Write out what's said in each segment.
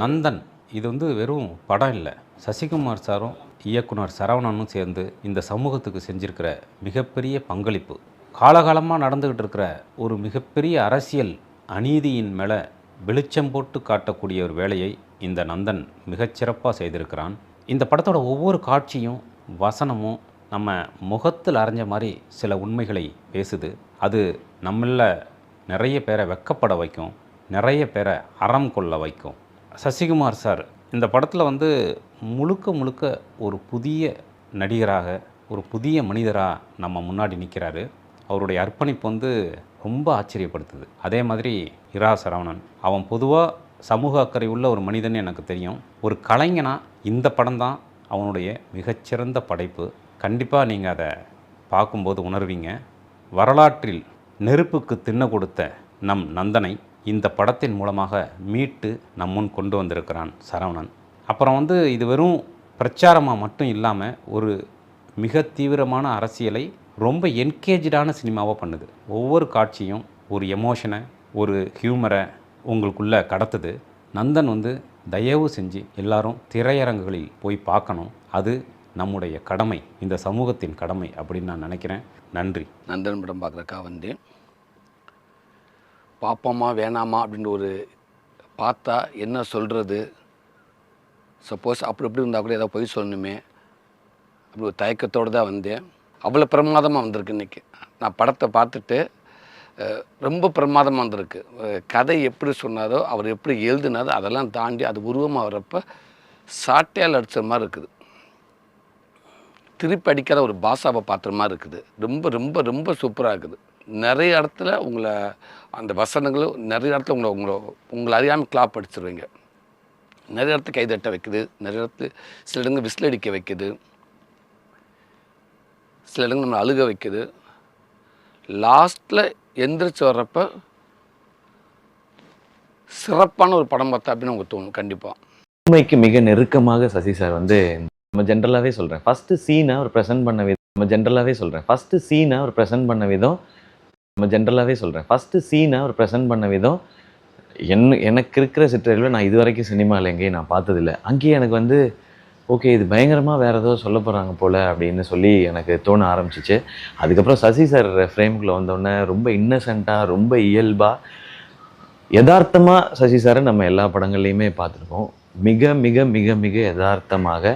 நந்தன். இது வந்து வெறும் படம் இல்லை. சசிகுமார் சாரும் இயக்குனர் சரவணனும் சேர்ந்து இந்த சமூகத்துக்கு செஞ்சிருக்கிற மிகப்பெரிய பங்களிப்பு. காலகாலமாக நடந்துக்கிட்டு இருக்கிற ஒரு மிகப்பெரிய அரசியல் அநீதியின் மேலே வெளிச்சம் போட்டு காட்டக்கூடிய ஒரு வேலையை இந்த நந்தன் மிகச்சிறப்பாக செய்திருக்கிறான். இந்த படத்தோட ஒவ்வொரு காட்சியும் வசனமும் நம்ம முகத்தில் அரைஞ்ச மாதிரி சில உண்மைகளை பேசுது. அது நம்மள நிறைய பேரை வெக்கப்பட வைக்கும் நிறைய பேரை அறம் கொள்ள வைக்கும். சசிகுமார் சார் இந்த படத்தில் வந்து முழுக்க முழுக்க ஒரு புதிய நடிகராக ஒரு புதிய மனிதராக நம்ம முன்னாடி நிற்கிறாரு அவருடைய அர்ப்பணிப்பு வந்து ரொம்ப ஆச்சரியப்படுத்துது. அதே மாதிரி இரா சரவணன். அவன் பொதுவாக சமூக அக்கறை உள்ள ஒரு மனிதன் எனக்கு தெரியும். ஒரு கலைஞனா இந்த படம் தான் அவனுடைய மிகச்சிறந்த படைப்பு. கண்டிப்பாக நீங்கள் அதை பார்க்கும்போது உணர்வீங்க. வரலாற்றில் நெருப்புக்கு தின்ன கொடுத்த நம் நந்தனை இந்த படத்தின் மூலமாக மீட்டு நம் முன் கொண்டு வந்திருக்கிறான் சரவணன். அப்புறம் வந்து இது வெறும் பிரச்சாரமாக மட்டும் இல்லாமல் ஒரு மிக தீவிரமான அரசியலை ரொம்ப என்கேஜான சினிமாவாக பண்ணுது. ஒவ்வொரு காட்சியும் ஒரு எமோஷனை ஒரு ஹியூமரை உங்களுக்குள்ளே கடத்துது. நந்தன் வந்து தயவு செஞ்சு எல்லாரும் திரையரங்குகளில் போய் பார்க்கணும். அது நம்முடைய கடமை இந்த சமூகத்தின் கடமை அப்படின்னு நான் நினைக்கிறேன். நன்றி. நந்தன் படம் பார்க்குறக்கா வந்தேன் பார்ப்போமா வேணாமா அப்படின்ற ஒரு பார்த்தா என்ன சொல்கிறது சப்போஸ் அப்படி இப்படி இருந்தால் கூட ஏதாவது பொய் சொல்லணுமே. அப்படி ஒரு தயக்கத்தோடு தான் வந்தேன். அவ்வளோ பிரமாதமாக வந்திருக்கு இன்றைக்கி நான் படத்தை பார்த்துட்டு ரொம்ப பிரமாதமாக வந்திருக்கு. கதை எப்படி சொன்னாரோ அவர் எப்படி எழுதினாரோ அதெல்லாம் தாண்டி அது உருவமாக வரப்போ சாட்டையால் அடித்த மாதிரி இருக்குது. திருப்பி அடிக்காத ஒரு பாஷாவை பார்க்குற மாதிரி இருக்குது. ரொம்ப ரொம்ப ரொம்ப சூப்பராக இருக்குது. நிறைய இடத்துல உங்களை அந்த வசனங்களும் நிறைய இடத்துல உங்களை உங்களை உங்களை அறியாமல் கிளாப் அடிச்சிருவீங்க. நிறைய இடத்துல கைதட்ட வைக்குது. நிறைய இடத்துல சில இடங்கள் விசில் அடிக்க வைக்குது. சில இடங்கள் நம்மளை அழுக வைக்குது. லாஸ்ட்டில் எந்திரிச்சு வர்றப்ப சிறப்பான ஒரு படம் பார்த்தா அப்படின்னு உங்களுக்கு தோணும் கண்டிப்பாக உண்மைக்கு மிக நெருக்கமாக சசி சார் வந்து நம்ம ஜென்ரலாகவே சொல்கிறேன் ஃபஸ்ட்டு சீனை அவர் ப்ரெசென்ட் பண்ண விதம் நம்ம ஜென்ரலாகவே சொல்கிறேன் ஃபஸ்ட்டு சீனை அவர் ப்ரெசென்ட் பண்ண விதம் நம்ம ஜென்ரலாகவே சொல்கிறேன் ஃபஸ்ட்டு சீனை அவர் ப்ரெசென்ட் பண்ண விதம் என் எனக்கு இருக்கிற சிற்றறிவில் நான் இது வரைக்கும் சினிமாவில் எங்கேயும் நான் பார்த்ததில்ல. அங்கேயே எனக்கு வந்து ஓகே இது பயங்கரமாக வேறு ஏதோ சொல்ல போகிறாங்க போல் அப்படின்னு சொல்லி எனக்கு தோண ஆரம்பிச்சிச்சு. அதுக்கப்புறம் சசி சார் ஃப்ரேமுக்குள்ளே வந்தோடனே ரொம்ப இன்னசென்ட்டாக ரொம்ப இயல்பாக யதார்த்தமாக சசி சாரை நம்ம எல்லா படங்கள்லையுமே பார்த்துருக்கோம். மிக மிக மிக மிக யதார்த்தமாக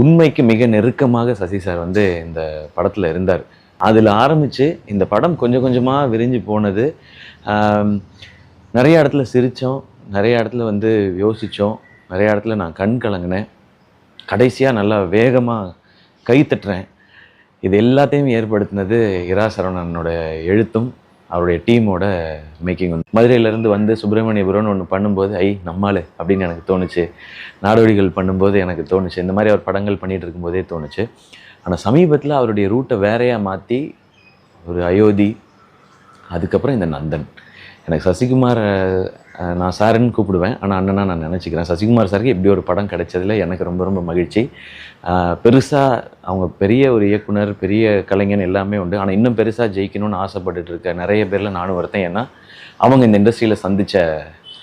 உண்மைக்கு மிக நெருக்கமாக சசி சார் வந்து இந்த படத்தில் இருந்தார். அதில் ஆரம்பித்து இந்த படம் கொஞ்சம் கொஞ்சமாக விரிஞ்சு போனது. நிறைய இடத்துல சிரித்தோம் நிறைய இடத்துல வந்து யோசித்தோம் நிறைய இடத்துல நான் கண் கலங்கினேன். கடைசியாக நல்லா வேகமாக கை தட்டுறேன். இது எல்லாத்தையும் ஏற்படுத்தினது இரா சரவணனோட எழுத்தும் அவருடைய டீமோட மேக்கிங் வந்து மதுரையிலேருந்து வந்து சுப்பிரமணியபுரம்னு ஒன்று பண்ணும்போது ஐ நம்மால் அப்படின்னு எனக்கு தோணுச்சு. நாடோடிகள் பண்ணும்போது எனக்கு தோணுச்சு. இந்த மாதிரி அவர் படங்கள் பண்ணிகிட்டு இருக்கும்போதே தோணுச்சு. ஆனால் சமீபத்தில் அவருடைய ரூட்டை வேறையாக மாற்றி ஒரு அயோத்தி அதுக்கப்புறம் இந்த நந்தன். எனக்கு சசிகுமார் நான் சாருன்னு கூப்பிடுவேன். ஆனால் அண்ணனா நான் நினச்சிக்கிறேன். சசிகுமார் சாருக்கு இப்படி ஒரு படம் கிடைச்சதில் எனக்கு ரொம்ப ரொம்ப மகிழ்ச்சி. பெருசாக அவங்க பெரிய ஒரு இயக்குனர் பெரிய கலைஞன் எல்லாமே உண்டு. ஆனால் இன்னும் பெருசாக ஜெயிக்கணும்னு ஆசைப்பட்டுட்டு இருக்க நிறைய பேரில் நானும் ஒருத்தன். ஏன்னா அவங்க இந்த இண்டஸ்ட்ரியில் சந்தித்த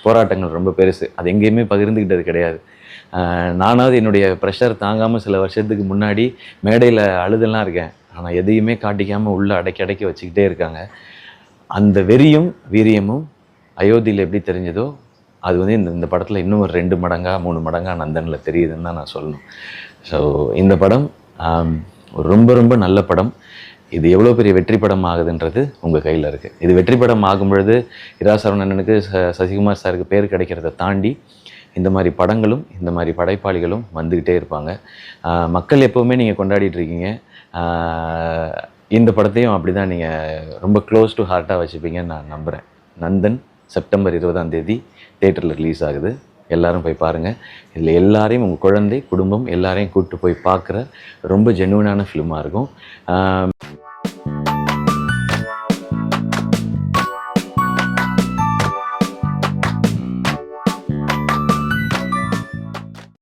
போராட்டங்கள் ரொம்ப பெருசு. அது எங்கேயுமே பகிர்ந்துக்கிட்டது கிடையாது. நானாவது என்னுடைய ப்ரெஷர் தாங்காமல் சில வருஷத்துக்கு முன்னாடி மேடையில் அழுதெல்லாம் இருக்கேன். ஆனால் எதையுமே காட்டிக்காமல் உள்ளே அடக்கி அடக்கி வச்சுக்கிட்டே இருக்காங்க. அந்த வெறியும் வீரியமும் அயோத்தியில் எப்படி தெரிஞ்சதோ அது வந்து இந்த இந்த படத்தில் இன்னும் ஒரு ரெண்டு மடங்காக மூணு மடங்காக நந்தனில் தெரியுதுன்னு தான் நான் சொல்லணும். ஸோ இந்த படம் ஒரு ரொம்ப ரொம்ப நல்ல படம். இது எவ்வளோ பெரிய வெற்றி படம் ஆகுதுன்றது உங்கள் கையில் இருக்குது இது வெற்றி படம் ஆகும் பொழுது இரா சரவணனுக்கு ச சசிகுமார் சாருக்கு பேர் கிடைக்கிறத தாண்டி இந்த மாதிரி படங்களும் இந்த மாதிரி படைப்பாளிகளும் வந்துக்கிட்டே இருப்பாங்க. மக்கள் எப்போவுமே நீங்கள் கொண்டாடிட்டு இருக்கீங்க. இந்த படத்தையும் அப்படி தான் நீங்கள் ரொம்ப க்ளோஸ் டு ஹார்ட்டாக வச்சுப்பீங்கன்னு நான் நம்புகிறேன் நந்தன் செப்டம்பர் இருபதாம் தேதி தேட்டரில் ரிலீஸ் ஆகுது. எல்லாரும் போய் பாருங்கள் இதில் எல்லாரையும் உங்கள் குழந்தை குடும்பம் எல்லாரையும் கூப்பிட்டு போய் பார்க்குற ரொம்ப ஜென்யூனான ஃபிலிமாக இருக்கும்.